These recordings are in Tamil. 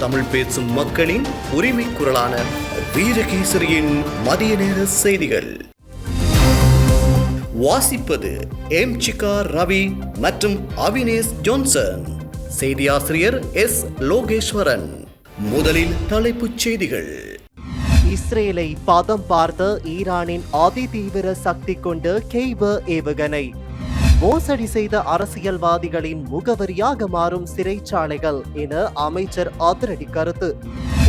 தமிழ் பேசும் மக்களின் உரிமை குரலான வீரகேசரியின் மதிய நேர செய்திகள். வாசிப்பது எம் சிகா ரவி மற்றும் அவினேஷ் ஜோன்சன். செய்தியாசிரியர் எஸ் லோகேஸ்வரன். முதலில் தலைப்புச் செய்திகள். இஸ்ரேலை பதம் பார்த்த ஈரானின் அதிதீவிர சக்தி கொண்ட கெய்ப ஏவுகணை. மோசடி செய்த அரசியல்வாதிகளின் முகவரியாக மாறும் சிறைச்சாலைகள் என அமைச்சர் அதிரடி கருத்து.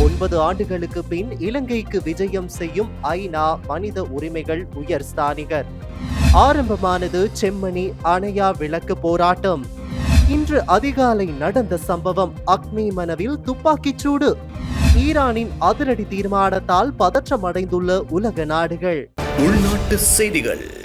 ஒன்பது ஆண்டுகளுக்கு பின் இலங்கைக்கு விஜயம் செய்யும் ஐநா மனித உரிமைகள் உயர் ஸ்தானிகர். ஆரம்பமானது செம்மணி அணையா விளக்கு போராட்டம். இன்று அதிகாலை நடந்த சம்பவம் அக்னி மனவில் துப்பாக்கிச் சூடு. ஈரானின் அதிரடி தீர்மானத்தால் பதற்றமடைந்துள்ள உலக நாடுகள். உள்நாட்டு செய்திகள்.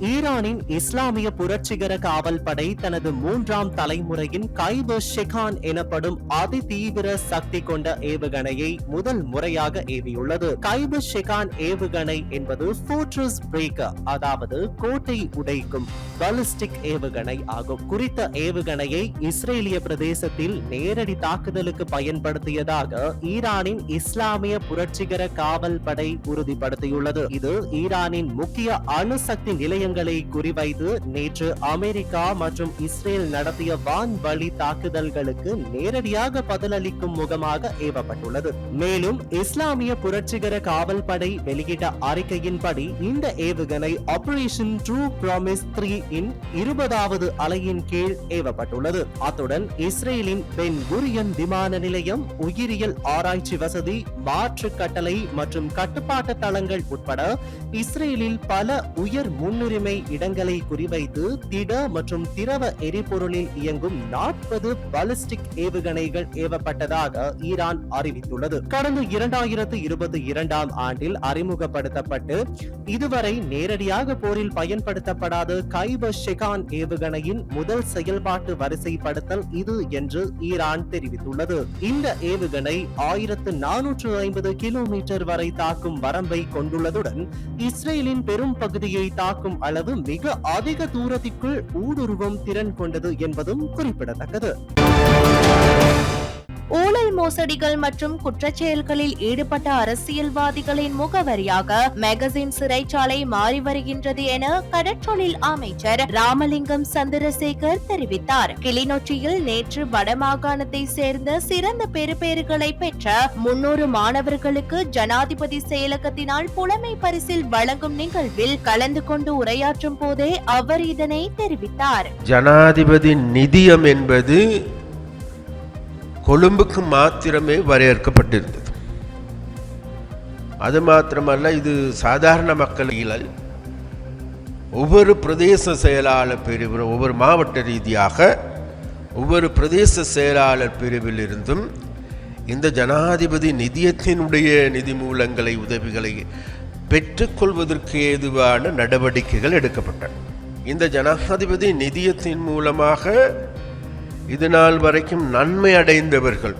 ஈரானின் இஸ்லாமிய புரட்சிகர காவல் படை தனது மூன்றாம் தலைமுறையின் கைபர் ஷெகான் எனப்படும் அதிதீவிர சக்தி கொண்ட ஏவுகணையை முதல் முறையாக ஏவியுள்ளது. கைபர் ஷெகான் ஏவுகணை என்பது ஃபோர்ட்ரஸ் பிரேக்கர் அதாவது கோட்டை உடைக்கும் பாலிஸ்டிக் ஏவுகணை ஆகும். குறித்த ஏவுகணையை இஸ்ரேலிய பிரதேசத்தில் நேரடி தாக்குதலுக்கு பயன்படுத்தியதாக ஈரானின் இஸ்லாமிய புரட்சிகர காவல் படை உறுதிப்படுத்தியுள்ளது. இது ஈரானின் முக்கிய அணுசக்தி நிலையங்களை குறிவைத்து நேற்று அமெரிக்கா மற்றும் இஸ்ரேல் நடத்திய வான்வழி தாக்குதல்களுக்கு நேரடியாக பதிலளிக்கும் முகமாக ஏவப்பட்டுள்ளது. மேலும் இஸ்லாமிய புரட்சிகர காவல் படை வெளியிட்ட அறிக்கையின்படி இந்த ஏவுகணை ஆபரேஷன் ட்ரூ ப்ராமிஸ் த்ரீ இன் இருபதாவது அலையின் கீழ் ஏவப்பட்டுள்ளது. அத்துடன் இஸ்ரேலின் பென் குரியன் விமான நிலையம் உயிரியல் ஆராய்ச்சி வசதி மாற்று கட்டளை மற்றும் கட்டுப்பாட்டு தளங்கள் உட்பட இஸ்ரேலில் பல உயர் முன்னுரிமை முன்னுரிமை இடங்களை குறிவைத்து திட மற்றும் திரவ எரிபொருளில் இயங்கும் நாற்பது பாலிஸ்டிக் ஏவுகணைகள் ஏவப்பட்டதாக ஈரான் அறிவித்துள்ளது. கடந்த இரண்டாயிரத்து இருபத்தி இரண்டாம் ஆண்டில் அறிமுகப்படுத்தப்பட்டு இதுவரை நேரடியாக போரில் பயன்படுத்தப்படாத கைப ஷெகான் ஏவுகணையின் முதல் செயல்பாட்டு வரிசைப்படுத்தல் இது என்று ஈரான் தெரிவித்துள்ளது. இந்த ஏவுகணை ஆயிரத்து நானூற்று ஐம்பது கிலோமீட்டர் வரை தாக்கும் வரம்பை கொண்டுள்ளதுடன் இஸ்ரேலின் பெரும் பகுதியை தாக்கும் அளவு மிக அதிக தூரத்திற்குள் ஊடுருவும் திறன் கொண்டது என்பதும் குறிப்பிடத்தக்கது. ஊழல் மோசடிகள் மற்றும் குற்றச்செயல்களில் ஈடுபட்ட அரசியல்வாதிகளின் முகவரியாக மேகசின் சிறைச்சாலை மாறி வருகின்றது என கடற்றொழில் அமைச்சர் ராமலிங்கம் சந்திரசேகர் தெரிவித்தார். கிளிநொச்சியில் நேற்று வடமாகாணத்தை சேர்ந்த சிறந்த பெறுபேறுகளை பெற்ற முன்னூறு மாணவர்களுக்கு ஜனாதிபதி செயலகத்தினால் புலமை பரிசில் வழங்கும் நிகழ்வில் கலந்து கொண்டு உரையாற்றும் போதே அவர் இதனை தெரிவித்தார். ஜனாதிபதி நிதியம் என்பது கொழும்புக்கு மாத்திரமே வரையறுக்கப்பட்டிருந்தது. அது மாத்திரமல்ல இது சாதாரண மக்கள் ஒவ்வொரு பிரதேச செயலாளர் பிரிவு ஒவ்வொரு மாவட்ட ரீதியாக ஒவ்வொரு பிரதேச செயலாளர் பிரிவிலிருந்தும் இந்த ஜனாதிபதி நிதியத்தினுடைய நிதி மூலங்களை உதவிகளை பெற்றுக்கொள்வதற்கு ஏதுவான நடவடிக்கைகள் எடுக்கப்பட்டன. இந்த ஜனாதிபதி நிதியத்தின் மூலமாக இது நாள் வரைக்கும் நன்மை அடைந்தவர்கள்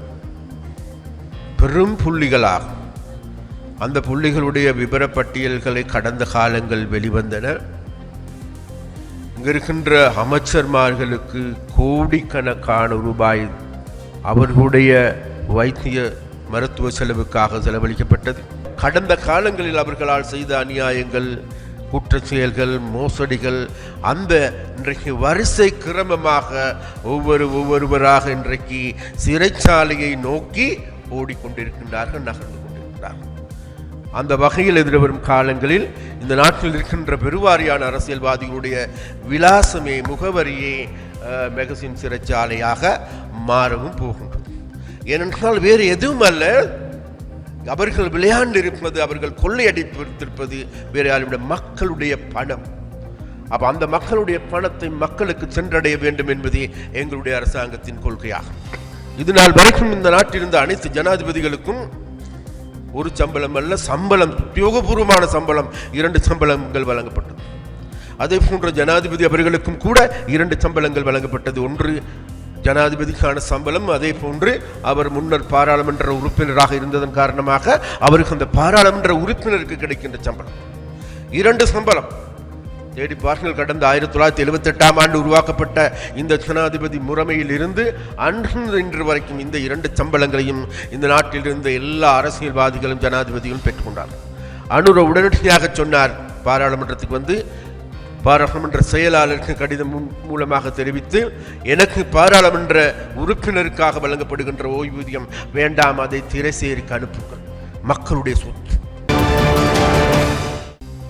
பெரும் புள்ளிகளாகும். அந்த புள்ளிகளுடைய விபரப்பட்டியல்களை கடந்த காலங்கள் வெளிவந்தன. இங்க இருக்கின்ற அமைச்சர்மார்களுக்கு கோடிக்கணக்கான ரூபாய் அவர்களுடைய வைத்திய மருத்துவ செலவுக்காக செலவழிக்கப்பட்டது. கடந்த காலங்களில் அவர்களால் செய்த அநியாயங்கள் குற்ற செயல்கள் மோசடிகள் அந்த இன்றைக்கு வரிசை கிரமமாக ஒவ்வொரு ஒவ்வொருவராக இன்றைக்கு சிறைச்சாலையை நோக்கி ஓடிக்கொண்டிருக்கின்றார்கள் நகர்ந்து கொண்டிருக்கிறார்கள். அந்த வகையில் எதிர்வரும் காலங்களில் இந்த நாட்டில் இருக்கின்ற பெருவாரியான அரசியல்வாதிகளுடைய விலாசமே முகவரியே மெகசின் சிறைச்சாலையாக மாறவும் போகின்றது. ஏனென்றால் வேறு எதுவும் அல்ல அவர்கள் விளையாண்டு இருப்பது அவர்கள் கொள்ளையடித்திருப்பது வேறு யாருடைய மக்களுடைய பணம். அப்போ அந்த மக்களுடைய பணத்தை மக்களுக்கு சென்றடைய வேண்டும் என்பதே எங்களுடைய அரசாங்கத்தின் கொள்கையாகும் இது நாள் வரைக்கும் இந்த நாட்டில் இருந்த அனைத்து ஜனாதிபதிகளுக்கும் ஒரு சம்பளம் அல்ல சம்பளம் உத்தியோகபூர்வமான சம்பளம் இரண்டு சம்பளங்கள் வழங்கப்பட்டது. அதே போன்ற ஜனாதிபதி அவர்களுக்கும் கூட இரண்டு சம்பளங்கள் வழங்கப்பட்டது. ஒன்று ஜனாதிபதிக்கான சம்பளம் அதே போன்று அவர் முன்னர் பாராளுமன்ற உறுப்பினராக இருந்ததன் காரணமாக அவருக்கு அந்த பாராளுமன்ற உறுப்பினருக்கு கிடைக்கின்ற சம்பளம். இரண்டு சம்பளம். தேடி பாருங்கள் கடந்த ஆயிரத்தி தொள்ளாயிரத்தி எழுபத்தெட்டாம் ஆண்டு உருவாக்கப்பட்ட இந்த ஜனாதிபதி முறைமையில் இருந்து அன்று இன்று வரைக்கும் இந்த இரண்டு சம்பளங்களையும் இந்த நாட்டில் இருந்த எல்லா அரசியல்வாதிகளும் ஜனாதிபதிகளும் பெற்றுக்கொண்டார்கள். அனுர உடனடியாக சொன்னார் பாராளுமன்றத்துக்கு வந்து பாராளுமன்ற செயலாளருக்கு கடிதம் மூலமாக தெரிவித்து எனக்கு பாராளுமன்ற உறுப்பினருக்காக வழங்கப்படுகின்ற ஓய்வூதியம் வேண்டாம் அதை திரைசேரிக்கு அனுப்புங்கள். மக்களுடைய சொத்து.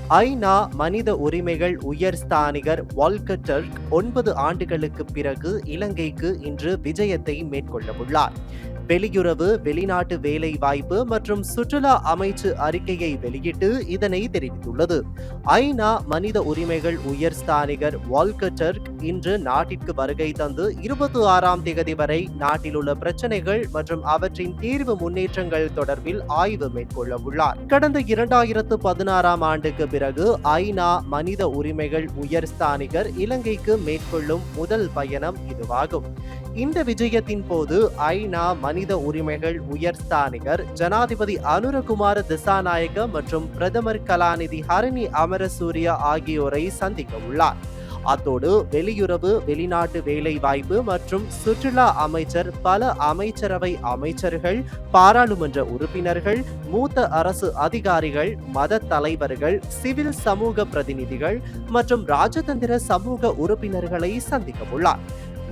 ஐநா மனித உரிமைகள் உயர் ஸ்தானிகர் வால்கர் ஒன்பது ஆண்டுகளுக்கு பிறகு இலங்கைக்கு இன்று விஜயத்தை மேற்கொள்ளவுள்ளார் வெளியுறவு வெளிநாட்டு வேலை வாய்ப்பு மற்றும் சுற்றுலா அமைச்சு அறிக்கையை வெளியிட்டு இதனை தெரிவித்துள்ளது. ஐநா மனித உரிமைகள் உயர் ஸ்தானிகர் வால்கர் இன்று நாட்டிற்கு வருகை தந்து இருபத்தி ஆறாம் தேதி வரை நாட்டில் உள்ள பிரச்சனைகள் மற்றும் அவற்றின் தீர்வு முன்னேற்றங்கள் தொடர்பில் ஆய்வு மேற்கொள்ள உள்ளார். கடந்த இரண்டாயிரத்து பதினாறாம் ஆண்டுக்கு பிறகு ஐநா மனித உரிமைகள் உயர் ஸ்தானிகர் இலங்கைக்கு மேற்கொள்ளும் முதல் பயணம் இதுவாகும். இந்த விஜயத்தின் போது ஐநா மனித உரிமைகள் உயர் ஸ்தானிகர் ஜனாதிபதி அனுரகுமார திசாநாயக மற்றும் பிரதமர் கலாநிதி ஹரணி அமரசூரிய ஆகியோரை சந்திக்க உள்ளார். அத்தோடு வெளியுறவு வெளிநாட்டு வேலைவாய்ப்பு மற்றும் சுற்றுலா அமைச்சர் பல அமைச்சரவை அமைச்சர்கள் பாராளுமன்ற உறுப்பினர்கள் மூத்த அரசு அதிகாரிகள் மத தலைவர்கள் சிவில் சமூக பிரதிநிதிகள் மற்றும் ராஜதந்திர சமூக உறுப்பினர்களை சந்திக்க உள்ளார்.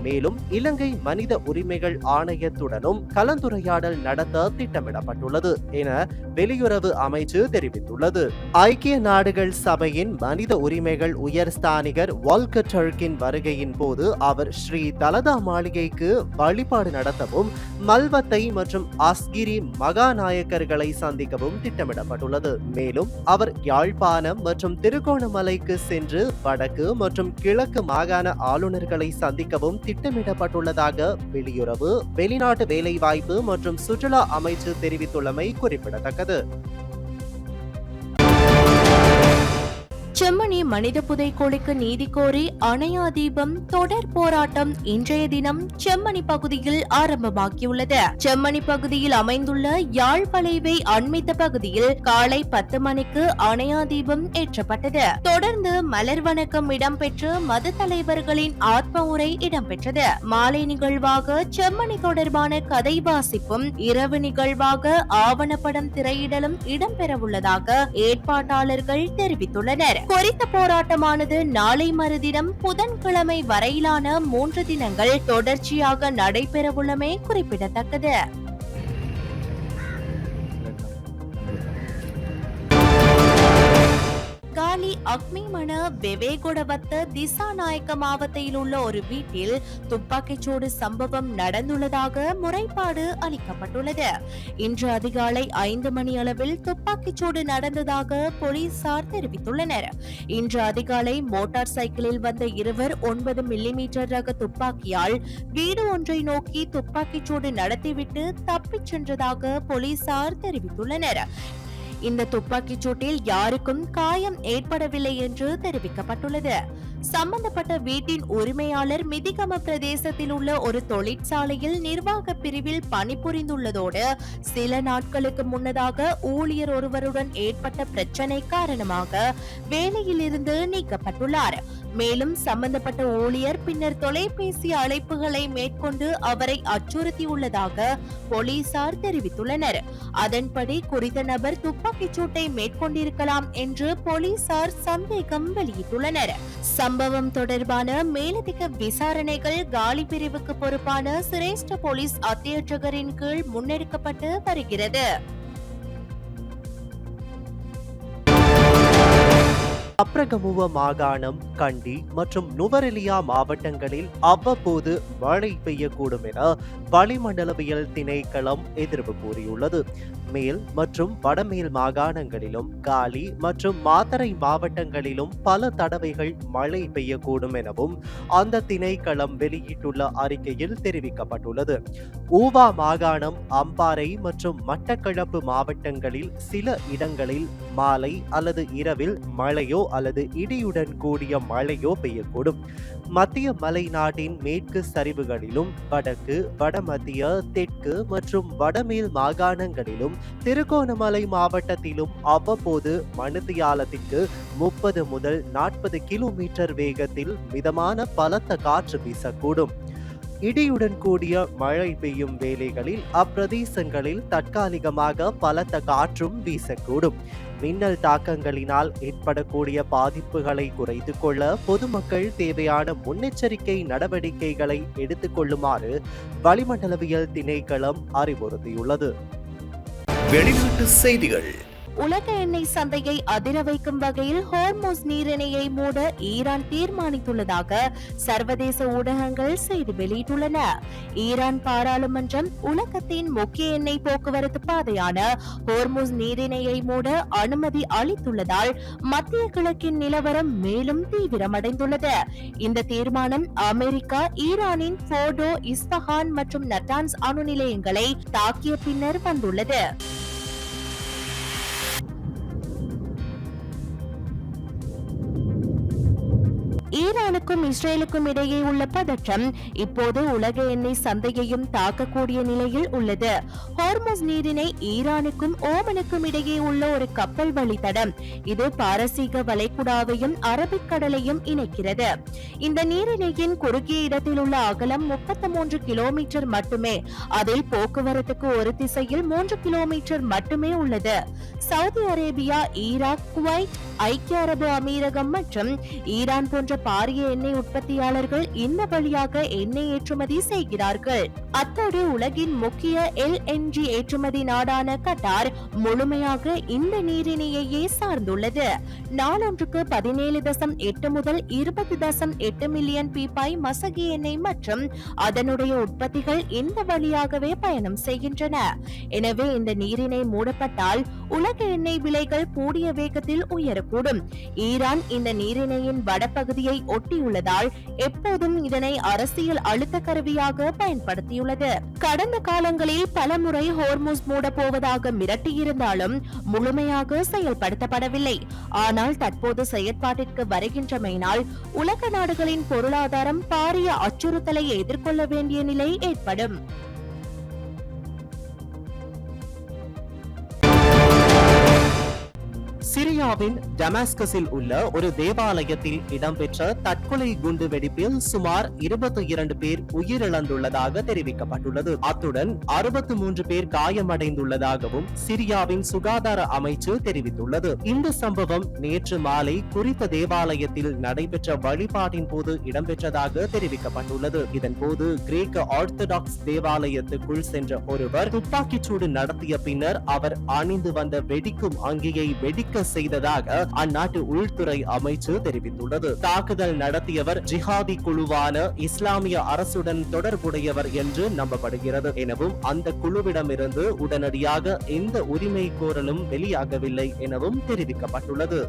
மேலும் இலங்கை மனித உரிமைகள் ஆணையத்துடனும் கலந்துரையாடல் நடத்த திட்டமிடப்பட்டுள்ளது என வெளியுறவு அமைச்சு தெரிவித்துள்ளது. ஐக்கிய நாடுகள் சபையின் மனித உரிமைகள் உயர் ஸ்தானிகர் வால்கர் டர்க்கின் வருகையின் போது அவர் ஸ்ரீ தலதா மாளிகைக்கு வழிபாடு நடத்தவும் மல்வத்தை மற்றும் அஸ்கிரி மகாநாயக்கர்களை சந்திக்கவும் திட்டமிடப்பட்டுள்ளது. மேலும் அவர் யாழ்ப்பாணம் மற்றும் திருகோணமலைக்கு சென்று வடக்கு மற்றும் கிழக்கு மாகாண ஆளுநர்களை சந்திக்கவும் திட்டமிடப்பட்டுள்ளதாக வெளியுறவு வெளிநாட்டு வேலைவாய்ப்பு மற்றும் சுற்றுலா அமைச்சு தெரிவித்துள்ளமை குறிப்பிடத்தக்கது. செம்மணி மனித புதைக்கோளுக்கு நீதி கோரி அணையா தீபம் தொடர் போராட்டம் இன்றைய தினம் செம்மணி பகுதியில் ஆரம்பமாகியுள்ளது. செம்மணி பகுதியில் அமைந்துள்ள யாழ் வளைவை அண்மித்த பகுதியில் காலை பத்து மணிக்கு அணையா தீபம் ஏற்றப்பட்டது. தொடர்ந்து மலர் வணக்கம் இடம்பெற்று மத தலைவர்களின் ஆத்ம உரை இடம்பெற்றது. மாலை நிகழ்வாக செம்மணி தொடர்பான கதை வாசிப்பும் இரவு நிகழ்வாக ஆவணப்படம் திரையிடலும் இடம்பெறவுள்ளதாக ஏற்பாட்டாளர்கள் தெரிவித்துள்ளனர். குறித்த போராட்டமானது நாளை மறுதினம் புதன்கிழமை வரையிலான மூன்று தினங்கள் தொடர்ச்சியாக நடைபெறவுள்ளமை குறிப்பிடத்தக்கது. காலி அக்மிமன வெவேகொடவத்த திசாநாயக்க மாவட்டத்தில் உள்ள ஒரு வீட்டில் துப்பாக்கிச்சூடு சம்பவம் நடந்துள்ளதாக முறைப்பாடு அளிக்கப்பட்டுள்ளது. இன்று அதிகாலை ஐந்து மணி அளவில் துப்பாக்கிச்சூடு நடந்ததாக போலீசார் தெரிவித்துள்ளனர். இன்று அதிகாலை மோட்டார் சைக்கிளில் வந்த இருவர் ஒன்பது மில்லிமீட்டர் ரக துப்பாக்கியால் வீடு ஒன்றை நோக்கி துப்பாக்கிச்சூடு நடத்திவிட்டு தப்பிச் சென்றதாக போலீசார் தெரிவித்துள்ளனர். இந்த துப்பாக்கிச் சூட்டில் யாருக்கும் காயம் ஏற்படவில்லை என்று தெரிவிக்கப்பட்டுள்ளது. சம்பந்தப்பட்ட வீட்டின் உரிமையாளர் மிதிகம பிரதேசத்தில் உள்ள ஒரு தொழிற்சாலையில் நிர்வாக பிரிவில் பணிபுரிந்துள்ளதோடு சில நாட்களுக்கு முன்னதாக ஊழியர் ஒருவருடன் ஏற்பட்ட பிரச்சனை காரணமாக வேலையிலிருந்து நீக்கப்பட்டுள்ளார். மேலும் சம்பந்தப்பட்ட ஊழியர் பின்னர் தொலைபேசி அழைப்புகளை மேற்கொண்டு அவரை அச்சுறுத்தியுள்ளதாக போலீசார் தெரிவித்துள்ளனர். அதன்படி குறித்த நபர் துப்பாக்கிச் சூட்டை மேற்கொண்டிருக்கலாம் என்று போலீசார் சந்தேகம் வெளியிட்டுள்ளனர். சம்பவம் தொடர்பான மேலதிக விசாரணைகள் காலி பிரிவுக்கு பொறுப்பான சிரேஷ்ட போலீஸ் அத்தியட்சகரின் கீழ் முன்னெடுக்கப்பட்டு வருகிறது. அப்ரகமுவ மாகாணம் கண்டி மற்றும் நுவரெலியா மாவட்டங்களில் அவ்வப்போது மழை பெய்யக்கூடும் என வளிமண்டலவியல் திணைக்களம் எதிர்ப்பு கூறியுள்ளது. மேல் மற்றும் வடமேல் மாகாணங்களிலும் காலி மற்றும் மாத்தறை மாவட்டங்களிலும் பல தடவைகள் மழை பெய்யக்கூடும் எனவும் அந்த திணைக்களம் வெளியிட்டுள்ள அறிக்கையில் தெரிவிக்கப்பட்டுள்ளது. ஊவா மாகாணம் அம்பாறை மற்றும் மட்டக்களப்பு மாவட்டங்களில் சில இடங்களில் மாலை அல்லது இரவில் மழையோ அல்லது இடியுடன் கூடிய மழையோ பெய்யக்கூடும். மத்திய மலைநாட்டின் மேற்கு சரிவுகளிலும் வடக்கு வடமத்திய தெற்கு மற்றும் வடமேல் மாகாணங்களிலும் திருகோணமலை மாவட்டத்திலும் அவ்வப்போது மணித்தியாலத்திற்கு முப்பது முதல் நாற்பது கிலோமீட்டர் வேகத்தில் மிதமான பலத்த காற்று வீசக்கூடும். இடியுடன் கூடிய மழை பெய்யும் வேளைகளில் அப்பிரதேசங்களில் தற்காலிகமாக பலத்த காற்றும் வீசக்கூடும். மின்னல் தாக்கங்களினால் ஏற்படக்கூடிய பாதிப்புகளை குறைத்து கொள்ள பொதுமக்கள் தேவையான முன்னெச்சரிக்கை நடவடிக்கைகளை எடுத்துக்கொள்ளுமாறு வளிமண்டலவியல் திணைக்களம் அறிவுறுத்தியுள்ளது. வெளிநாட்டு செய்திகள். உலக எண்ணெய் சந்தையை அதிர வைக்கும் வகையில் ஹோர்மோஸ் நீரிணையை மூட ஈரான் தீர்மானித்துள்ளதாக சர்வதேச ஊடகங்கள் செய்தி வெளியிட்டுள்ளன. ஈரான் பாராளுமன்றம் உலகத்தின் முக்கிய எண்ணெய் போக்குவரத்து பாதையான ஹோர்மோஸ் நீரிணையை மூட அனுமதி அளித்துள்ளதால் மத்திய கிழக்கின் நிலவரம் மேலும் தீவிரமடைந்துள்ளது. இந்த தீர்மானம் அமெரிக்கா ஈரானின் போர்டோ இஸ்பஹான் மற்றும் நட்டான்ஸ் அணு நிலையங்களை தாக்கிய பின்னர் வந்துள்ளது. இஸ்ரேலுக்கும் இடையே உள்ள பதற்றம் இப்போது உலக எண்ணெய் சந்தையையும் தாக்கக்கூடிய நிலையில் உள்ளது. ஹார்மோஸ் நீரினை ஈரானுக்கும் ஓமனுக்கும் இடையே உள்ள ஒரு கப்பல் வழித்தடம். இது பாரசீக வளைகுடாவையும் அரபிக்கடலையும் இணைக்கிறது. இந்த நீரிணையின் குறுகிய இடத்தில் உள்ள அகலம் முப்பத்தி மூன்று கிலோமீட்டர் மட்டுமே. அதில் போக்குவரத்துக்கு ஒரு திசையில் மூன்று கிலோமீட்டர் மட்டுமே உள்ளது. சவுதி அரேபியா ஈராக் குவைத் ஐக்கிய அரபு அமீரகம் மற்றும் ஈரான் போன்ற பாரிய எண்ணெய் உற்பத்தியாளர்கள் இந்த வழியாக எண்ணெய் ஏற்றுமதி செய்கிறார்கள். அத்தோடு உலகின் முக்கிய எல்என்ஜி ஏற்றுமதி நாடான கட்டார் முழுமையாக இந்த நீரிணையையே சார்ந்துள்ளது. நாளொன்றுக்கு பதினேழு தசம் எட்டு முதல் இருபது தசம் எட்டு மில்லியன் பீப்பாய் மசகி எண்ணெய் மற்றும் அதனுடைய உற்பத்திகள் இந்த வழியாகவே பயணம் செய்கின்றன. எனவே இந்த நீரிணை மூடப்பட்டால் உலக எண்ணெய் விலைகள் கூடிய வேகத்தில் உயரக்கூடும். ஈரான் இந்த நீரிணையின் வடபகுதியை ஒட்டியுள்ளதால் எப்போதும் இதனை அரசியல் அழுத்த கருவியாக பயன்படுத்தியுள்ளது. கடந்த காலங்களில் பலமுறை ஹோர்மோஸ் மூடப் போவதாக மிரட்டியிருந்தாலும் முழுமையாக செயல்படுத்தப்படவில்லை. ஆனால் தற்போது செயற்பாட்டிற்கு வருகின்றமையினால் உலக நாடுகளின் பொருளாதாரம் பாரிய அச்சுறுத்தலை எதிர்கொள்ள வேண்டிய நிலை ஏற்படும். சிரியாவின் டமாஸ்கஸில் உள்ள ஒரு தேவாலயத்தில் இடம்பெற்ற தற்கொலை குண்டு வெடிப்பில் சுமார் இருபத்தி இரண்டு பேர் உயிரிழந்துள்ளதாக தெரிவிக்கப்பட்டுள்ளது. அத்துடன் அறுபத்தி மூன்று பேர் காயமடைந்துள்ளதாகவும் சிரியாவின் சுகாதார அமைச்சு தெரிவித்துள்ளது. இந்த சம்பவம் நேற்று மாலை குறித்த தேவாலயத்தில் நடைபெற்ற வழிபாட்டின் போது இடம்பெற்றதாக தெரிவிக்கப்பட்டுள்ளது. இதன் போது கிரேக்க ஆர்த்தடாக்ஸ் தேவாலயத்துக்குள் சென்ற ஒருவர் துப்பாக்கிச்சூடு நடத்திய பின்னர் அவர் அணிந்து வந்த வெடிக்கும் அங்கியை வெடிக்க செய்ததாக அந்நாட்டு உள்துறை அமைச்சு தெரிவித்துள்ளது. தாக்குதல் நடத்தியவர் ஜிஹாதி குழுவான இஸ்லாமிய அரசுடன் தொடர்புடையவர் என்று நம்பப்படுகிறது. எனவும் அந்த குழுவிடமிருந்து உடனடியாக எந்த உரிமை கோரலும் வெளியாகவில்லை எனவும் தெரிவிக்கப்பட்டுள்ளது.